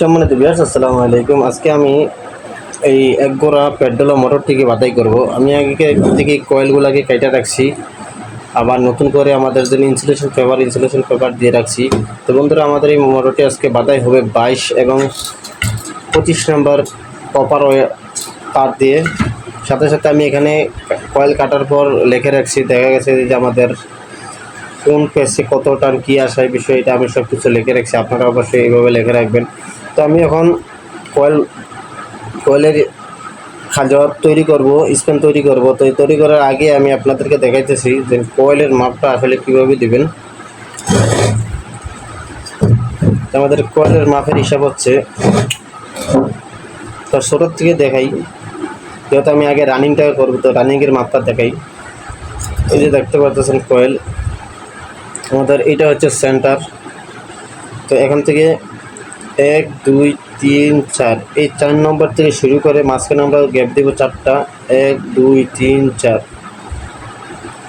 সম্মানিত বিয়াস আসসালামু আলাইকুম। আজকে আমি এই এক গোড়া পেট্রোল মোটর থেকে বাতাই করব। আমি আগে থেকে কয়েলগুলোকে কেটে রাখছি। আবার নতুন করে আমাদের জন্য ইনসুলেশন পেপার ইনসুলেশন পেপার দিয়ে রাখছি। তো বন্ধুরা, আমাদের এই মোটরটি আজকে বাতাই হবে বাইশ এবং পঁচিশ নম্বর কপার তার দিয়ে। সাথে সাথে আমি এখানে কয়েল কাটার পর লেখে রাখছি। দেখা গেছে যে আমাদের কোন পেসে কত টান কী আসে এই বিষয়ে, এটা আমি সব কিছু লিখে রাখছি। আপনারা অবশ্যই এইভাবে লিখে রাখবেন। তো আমি এখন কয়েল, কয়েলের খাজর তৈরি করব, স্পেন তৈরি করব। তো তৈরি করার আগে আমি আপনাদেরকে দেখাইতেছি যে কয়েলের মাপটা আসলে কীভাবে দিবেন। আমাদের কয়েলের মাপের হিসাব হচ্ছে, তো ছোটোর থেকে দেখাই, যেহেতু আমি আগে রানিংটা করব, তো রানিংয়ের মাপটা দেখাই। এই যে দেখতে পাচ্ছেন কয়েল, আমাদের এটা হচ্ছে সেন্টার। তো এখান থেকে এক, দুই, তিন, চার। এই চার নম্বর থেকে শুরু করে মাঝখানে আমরা গ্যাপ দেব চারটা। এক, দুই, তিন, চার।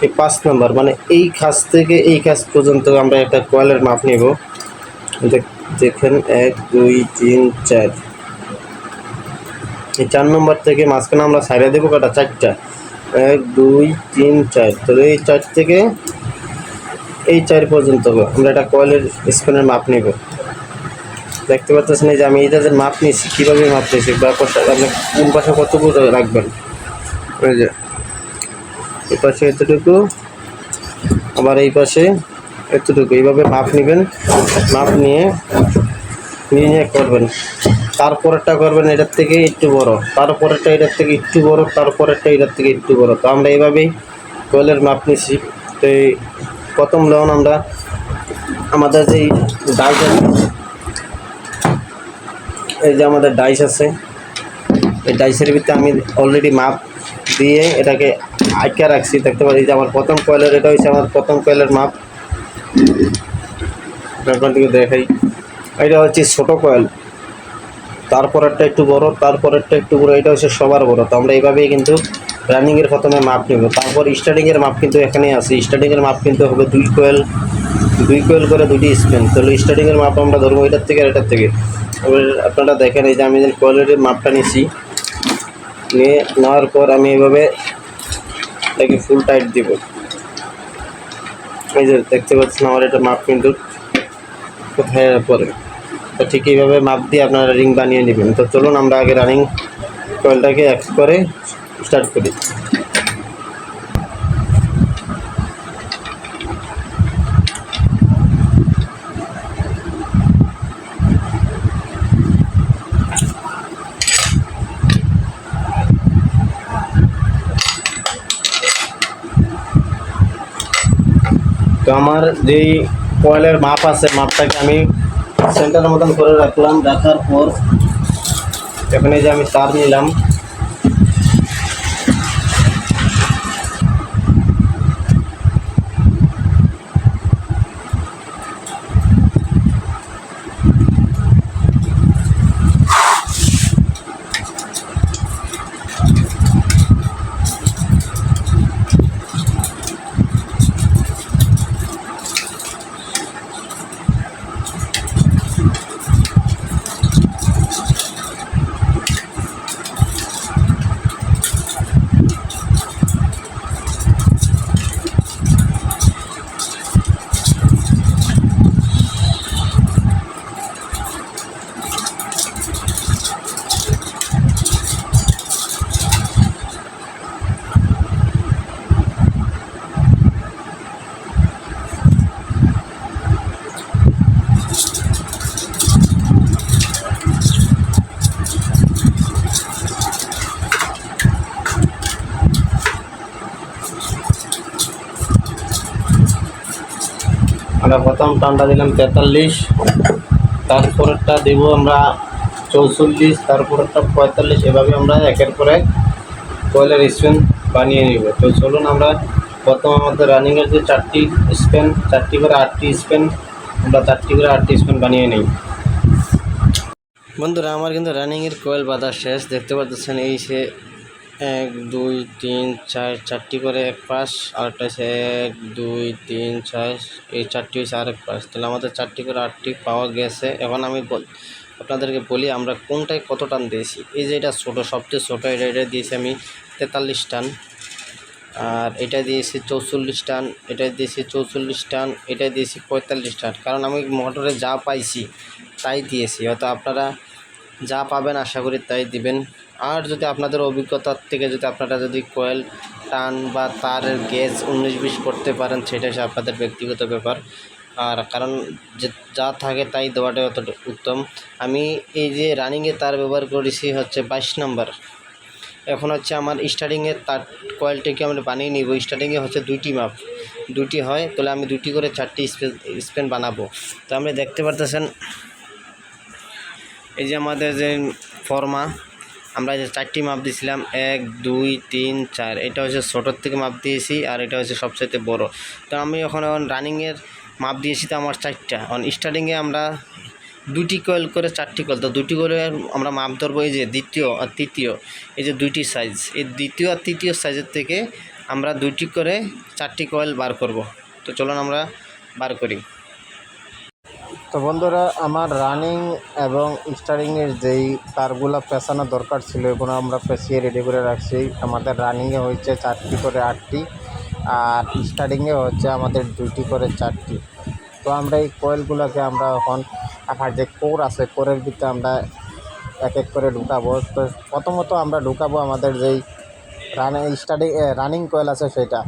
এই পাঁচ নম্বর মানে এই খাস থেকে এই খাস পর্যন্ত আমরা একটা কয়েলের মাপ নেব। দেখ- দেখেন, এক, দুই, তিন, চার। এই চার নম্বর থেকে মাঝখানে আমরা সাইডে দেবো কটা? চারটা। এক, দুই, তিন, চার। তো এই চার থেকে এই চার পর্যন্ত আমরা একটা কয়েলের স্প্যানের মাপ নেব। দেখতে পাচ্ছেন যে আমি এটা যে মাপ নিয়েছি, কীভাবে মাপ নিয়েছি, বা আপনি কোন পাশে কতটুকু রাখবেন? এই যে, এই পাশে এতটুকু, আবার এই পাশে এতটুকু। এইভাবে মাপ নেবেন, মাপ নিয়ে নিয়ে করবেন। তারপরেরটা করবেন এটার থেকে একটু বড়। তারপরেরটা এটার থেকে একটু বড়, তারপরেরটা এটার থেকে একটু বড়। তো আমরা এইভাবেই কোয়েলের মাপ নিছি তো এই প্রথম লোন আমরা আমাদের যেই আছে এই যে আমাদের ডাইস আছে, এই ডাইসের ভিতরে আমি অলরেডি মাপ দিয়ে এটাকে আটকে রাখছি। দেখতে পাচ্ছি যে আমার প্রথম কয়েলের এটা হচ্ছে আমার প্রথম কয়েলের মাপ আপনার দিকে দেখাই। এটা হচ্ছে ছোটো কয়েল তারপরেরটা একটু বড়, তারপরেরটা একটু বড়, এটা হচ্ছে সবার বড়। তো আমরা এইভাবেই কিন্তু রানিংয়ের প্রথমে মাপ নেব। তারপর স্টার্টিংয়ের মাপ কিন্তু এখানে আছে। স্টার্টিংয়ের মাপ কিন্তু হবে দুই কোয়েল দুই কোয়েল করে দুটি স্পেন তাহলে স্টার্টিংয়ের মাপ আমরা ধরবো এটার থেকে আর এটার থেকে। এবার আপনারা দেখেন এই যে আমি যে কোয়েলের মাপটা নিছি, নিয়ে নেওয়ার পর আমি এইভাবে এটাকে ফুল টাইট দিব। এই যে দেখতে পাচ্ছেন আমার এটা মাপ কিন্তু কোথায় পরে তো ঠিক এইভাবে মাপ দিয়ে আপনারা রিং বানিয়ে নেবেন। তো চলুন আমরা আগে রানিং কয়েলটাকে এক করে স্টার্ট করি। তো আমার যেই কয়েলের মাপ আছে, মাপটাকে আমি সেন্টারের মতন করে রাখলাম, রাখার পর এখানে যে আমি তার নিলাম। টানটা দিলাম তেতাল্লিশ। তারপরেরটা দেবো আমরা চৌচল্লিশ, তারপরেরটা পঁয়তাল্লিশ। এভাবে আমরা একের পর এক কয়েলের স্পেন বানিয়ে নিব। তো চলুন আমরা প্রথম আমাদের রানিংয়ের যে চারটি স্পেন, চারটি করে আটটি স্পেন, আমরা চারটি করে আটটি স্পেন বানিয়ে নিই। বন্ধুরা, আমার কিন্তু রানিংয়ের কয়েল বাঁধা শেষ। দেখতে পাচ্ছেন এই সে এক, দুই, তিন, চার, চারটি করে এক পাশ আরেকটা হচ্ছে এক, দুই, তিন, চার, এই চারটি হচ্ছে আরেক পাশ। তাহলে আমাদের চারটি করে আটটি পাওয়া গেছে। এখন আমি আপনাদেরকে বলি আমরা কোনটায় কত টান দিয়েছি। এই যে এটা ছোটো, সবচেয়ে ছোটো, এটা এটা দিয়েছি আমি তেতাল্লিশ টান। আর এটা দিয়েছি চৌচল্লিশ টান, এটা দিয়েছি চৌচল্লিশ টান, এটা দিয়েছি পঁয়তাল্লিশ টান। কারণ আমি মোটরে যা পাইছি, তাই দিয়েছি। হয়তো আপনারা যা পাবেন, আশা করি তাই দিবেন। আর যদি আপনাদের অভিজ্ঞতার থেকে যদি আপনারা যদি কয়েল টান বা তারের গেজ উনিশ বিশ করতে পারেন সেটা হচ্ছে আপনাদের ব্যক্তিগত ব্যাপার। আর কারণ যে যা থাকে তাই দেওয়াটাই অত উত্তম। আমি এই যে রানিংয়ে তার ব্যবহার করেছি হচ্ছে বাইশ নাম্বার। এখন হচ্ছে আমার স্টার্টিংয়ের তার কয়েলটিকে আমরা বানিয়ে নিব? স্টার্টিংয়ে হচ্ছে দুইটি মাপ। দুটি হয়, তাহলে আমি দুটি করে চারটি স্পেন স্পেন বানাবো। তো আপনি দেখতে পারতেছেন, এই যে আমাদের যে ফর্মা আমরা যে চারটি মাপ দিয়েছিলাম এক, দুই, তিন, চার। এটা হচ্ছে ছোটোর থেকে মাপ দিয়েছি আর এটা হচ্ছে সবচাইতে বড়। তো আমি এখন এখন রানিংয়ের মাপ দিয়েছি তো আমার চারটা। এখন স্টার্টিংয়ে আমরা দুটি কয়েল করে চারটি কয়েল তো দুটি করে আমরা মাপ ধরবো এই যে দ্বিতীয় আর তৃতীয়। এই যে দুইটি সাইজ এই দ্বিতীয় আর তৃতীয় সাইজের থেকে আমরা দুইটি করে চারটি কয়েল বার করব। তো চলুন আমরা বার করি। তো বন্ধুরা, আমার রানিং এবং স্টারিংয়ের যেই তারগুলো পেঁচানো দরকার ছিল, এগুলো আমরা পেঁচিয়ে রেডি করে রাখছি। আমাদের রানিংয়ে হচ্ছে চারটি করে আটটি, আর স্টারিংয়ে হচ্ছে আমাদের দুইটি করে চারটি। তো আমরা এই কয়েলগুলোকে আমরা এখন আমার যে কোর আছে কোরের ভিতরে আমরা এক এক করে ঢুকাবো। তো প্রথমত আমরা ঢুকাবো আমাদের যেই রানিং স্টার্টিং রানিং কয়েল আছে সেটা।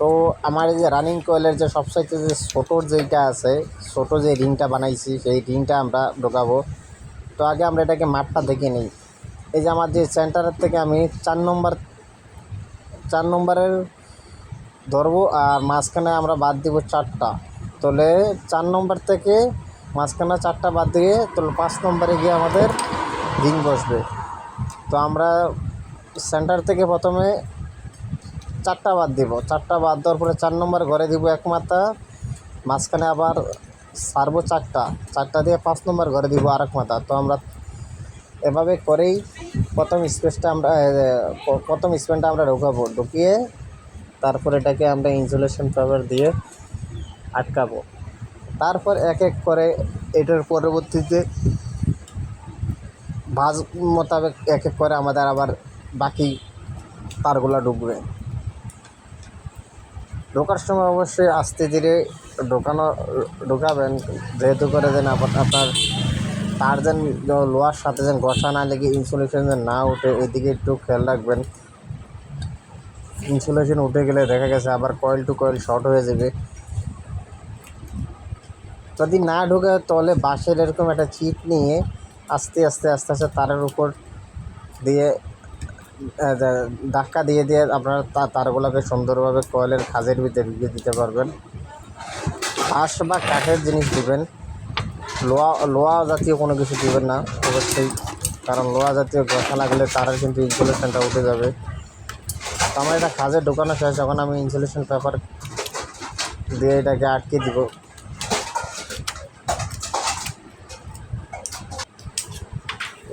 তো আমার এই যে রানিং কয়েলের যে সবসাইতে যে ছোটোর যেইটা আছে, ছোটো যে রিংটা বানাইছি, সেই রিংটা আমরা ঢোকাবো। তো আগে আমরা এটাকে মাপটা দেখে নিই। এই যে আমার যে সেন্টারের থেকে আমি চার নম্বর, চার নম্বরের ধরবো আর মাঝখানে আমরা বাদ দিব চারটা। তাহলে চার নম্বর থেকে মাঝখানে চারটা বাদ দিয়ে তাহলে পাঁচ নম্বরে গিয়ে আমাদের রিং বসবে। তো আমরা সেন্টার থেকে প্রথমে চারটা বাদ দিব। চারটা বাদ দেওয়ার পরে চার নম্বর ঘরে দিব এক মাথা মাঝখানে আবার সারবো চারটা। চারটা দিয়ে পাঁচ নম্বর ঘরে দিব আর এক মাথা তো আমরা এভাবে করেই প্রথম স্পেসটা আমরা প্রথম স্পেনটা আমরা ঢোকাবো। ঢুকিয়ে তারপর এটাকে আমরা ইনসুলেশন পেপার দিয়ে আটকাবো। তারপর এক এক করে এটার পরবর্তীতে ভাজ মোতাবেক এক এক করে আমাদের আবার বাকি তারগুলো ঢুকবে। ঢোকার সময় অবশ্যই আস্তে ধীরে ঢোকানো, ঢোকাবেন। যেহেতু করে যেন আপ- আপনার তার যেন লোহার সাথে যেন ঘষা না লেগে ইনসুলেশন যেন না উঠে, এদিকে একটু খেয়াল রাখবেন। ইনসুলেশন উঠে গেলে দেখা গেছে আবার কয়েল টু কয়েল শর্ট হয়ে যাবে। যদি না ঢোকে তাহলে বাঁশের এরকম একটা চিপ নিয়ে আস্তে আস্তে আস্তে আস্তে তারের উপর দিয়ে ধাক্কা দিয়ে দিয়ে আপনারা তারগুলোকে সুন্দরভাবে কয়েলের খাজের ভিতরে ঢুকিয়ে দিতে পারবেন। বাঁশ বা কাঠের জিনিস দিবেন। লোহা লোহা জাতীয় কোনো কিছু দিবেন না, অবশ্যই। কারণ লোহা জাতীয় ঘষা লাগলে তারের কিন্তু ইনসুলেশনটা উঠে যাবে। তো আমার এটা কাজে ঢোকানো শেষ যখন আমি ইনসুলেশন পেপার দিয়ে এটাকে আটকে দিব।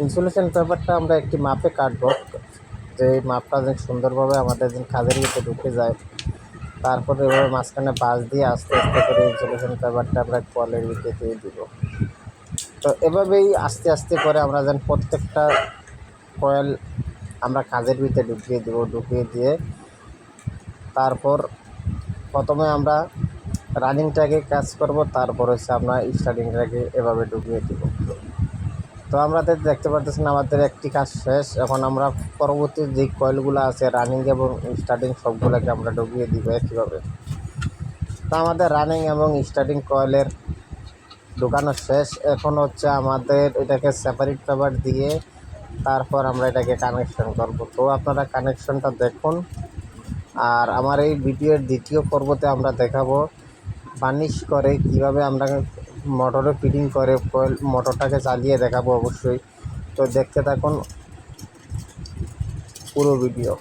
ইনসুলেশন পেপারটা আমরা একটি মাপে কাটবো। যে এই মাপটা যেন সুন্দরভাবে আমাদের যেন কাজের ভিতরে ঢুকে যায়। তারপরে এভাবে মাঝখানে বাঁশ দিয়ে আস্তে আস্তে করে ইনসুলেশন পেপারটা আমরা কলের ভিতরে দিয়ে দিব। তো এভাবেই আস্তে আস্তে করে আমরা যেন প্রত্যেকটা কয়েল আমরা কাজের ভিতরে ঢুকিয়ে দেব, ঢুকিয়ে দিয়ে তারপর প্রথমে আমরা রানিংটাকে কাজ করব, তারপর হচ্ছে আমরা স্টার্টিংটাকে এভাবে ঢুকিয়ে দেব। তো আমরা তো দেখতে পারতেছেন আমাদের একটি কাজ শেষ। এখন আমরা পরবর্তী যে কয়েলগুলো আছে রানিং এবং স্টার্টিং সবগুলোকে আমরা ঢুকিয়ে দিব একইভাবে। তো আমাদের রানিং এবং স্টার্টিং কয়েলের ঢুকানো শেষ। এখন হচ্ছে আমাদের এটাকে সেপারেট পেপার দিয়ে তারপর আমরা এটাকে কানেকশন করব। তো আপনারা কানেকশনটা দেখুন। আর আমার এই ভিডিওর দ্বিতীয় পর্বতে আমরা দেখাবো বার্নিশ করে কীভাবে আমরা মোটরে ফিটিং করে কয়েল মোটরটাকে চালিয়ে দেখাবো অবশ্যই। তো দেখতে থাকুন পুরো ভিডিও।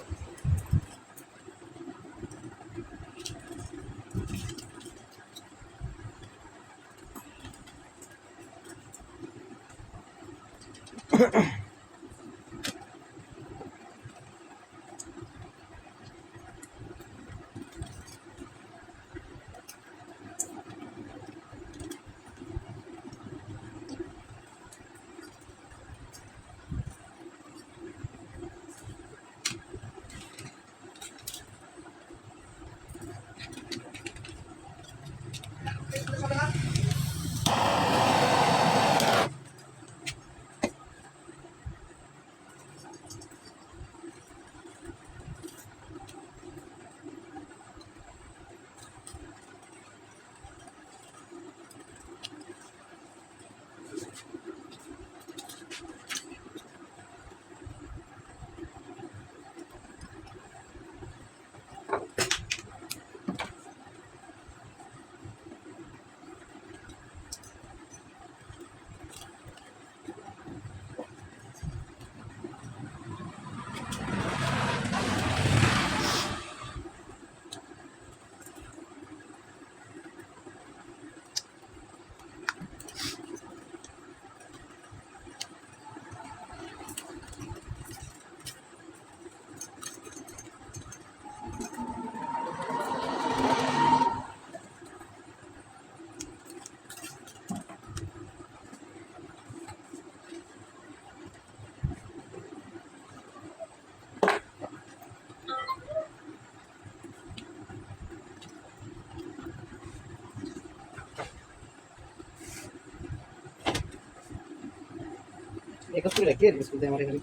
একাত্তর কে স্কুল থেকে আমার এখানে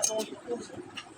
pas dans le cours.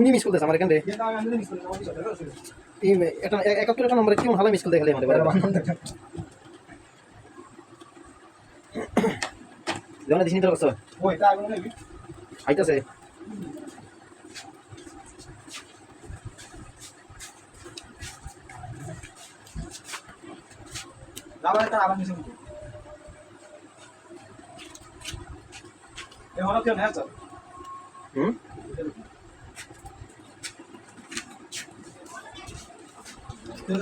তুমি মিস করতেছ আমার এখানে এটা একাত্তর একটা নম্বরে কেমন মিস করতে গেলে আমাদের যেমন দিস আইতাছে। হুম? Oh.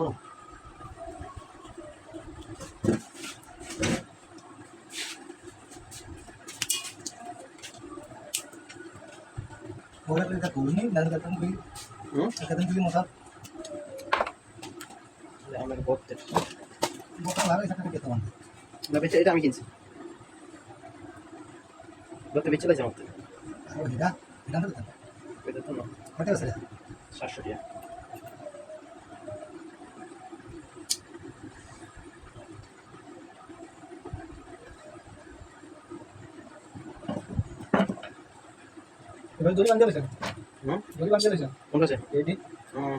Oh. Boleh kita kuning dan kita tunggu. Hmm? Kita tunggu masak. আমার বলতে না বেচে এটা আমি কিনছি। বলতে বেচে লাগছে আমার থেকে। এটা? তো? না। সাতশো টাকা। হুম? কোন কাছে? হুম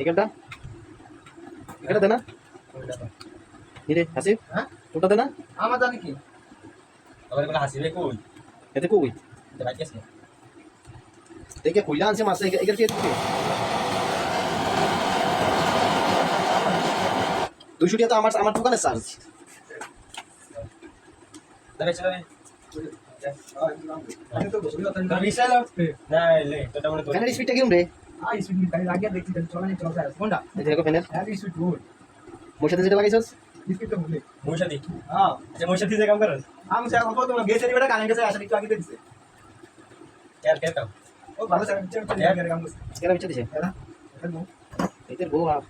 এখানটা? এটা দে না নিরে হাসি হ্যাঁ? তোটা দে না আমার জানি কি? আবার এগুলো হাসিবে কই? এতে কই? গেছে দেখে কইলা আনছে মাছ এখানে কি দুইশো টাকা তো আমার আমার দোকানে চার্জ। মনে হয় স্পিডটা কিরম রে? যে ফ্যানের হ্যাঁ যেটা লাগাইছস মহিষাদি। হ্যাঁ। আচ্ছা, মহিষাদি যে কাম করস? আমি স্যার কত তোমার গেছে নি বেটা? কানে গেছে আসলে একটু আগে দিছে। কেয়ার, কেয়ার কাম। ও ভালো স্যার চেক করে কাম করছে। কেন বিচ্ছা দিছে? হ্যাঁ হ্যাঁ বউ। আপ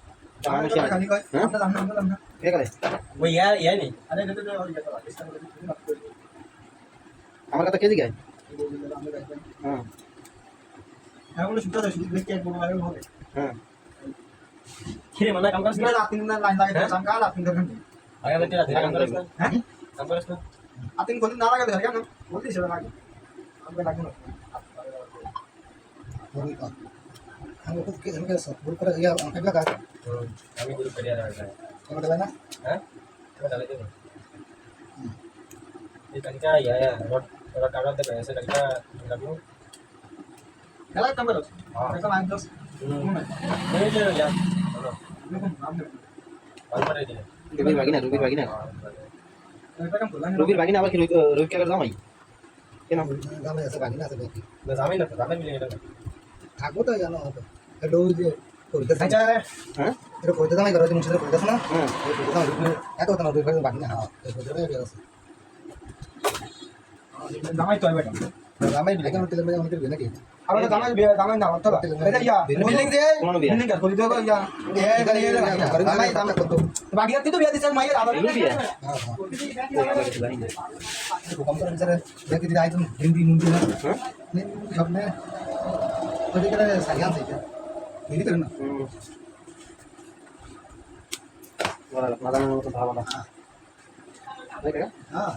মানুষ আমরা হ্যাঁ? কে করে ওই ইয়া, ইয়া কথা আমার কথা কে হ্যাঁ। হ্যাঁ বলে শুনতে দাও শুধু দেখতে এক বড় লাগে হবে হ্যাঁ কিরে, মনে হয় কাম করস না? এটা রাত তিন লাইন লাগে চাঙ্কা রাত তিন ঘণ্টা আগে রাতে রাতে কাম করস না? হ্যাঁ কাম করস না? রাত তিন ঘণ্টা না লাগে তো কেন বলতে সেটা লাগে আমাকে লাগে না আমি খুব কি এমনি সব ভুল করে ইয়া একলা কাজ হুম, আমি গুরু করিয়া দেওয়ার জন্য। আমার দেবে না হ্যাঁ? এবার ডালে দেবো। এই কালিটা ইয়া, ইয়া, রড- রড কাটার দেবে, এসে কালিটা লাগল। খেলা করো হ্যাঁ। একটা লাইন দস। এই যে, করে দিলে। রবির বাগিনা রবির বাগিনা রবির বাগিনা আবার কি রবি রবি কাকার জামাই কেন গ্রামে আছে বাকি না আছে না, জামাই না তো, জামাই মিলে গেল। থাকব তো জানো হবে এটা ওই যে করতে আচ্ছা হ্যাঁ এটা করতে দামাই করো তুমি সেটা করতে না হ্যাঁ ওই করতে দামাই এত তো না দুই ফাইল হ্যাঁ জামাই তো বেটা গ্রামে বিলেকে মতে গেলে আমাদের বিলে নাকি আর জামাই জামাই না অর্থ এটা ইয়া বিল্ডিং বিয়া? বিল্ডিং কাজ করি তো ইয়া এই গাড়ি এই জামাই দাম কত বাকি রাত তো বিয়া দিছেন মাইয়ের বিয়া? হ্যাঁ হ্যাঁ। কম করে দেখি হিন্দি হ্যাঁ নে সাইয়া আছে হিন্দি না বলা, মতো ভালো না। হ্যাঁ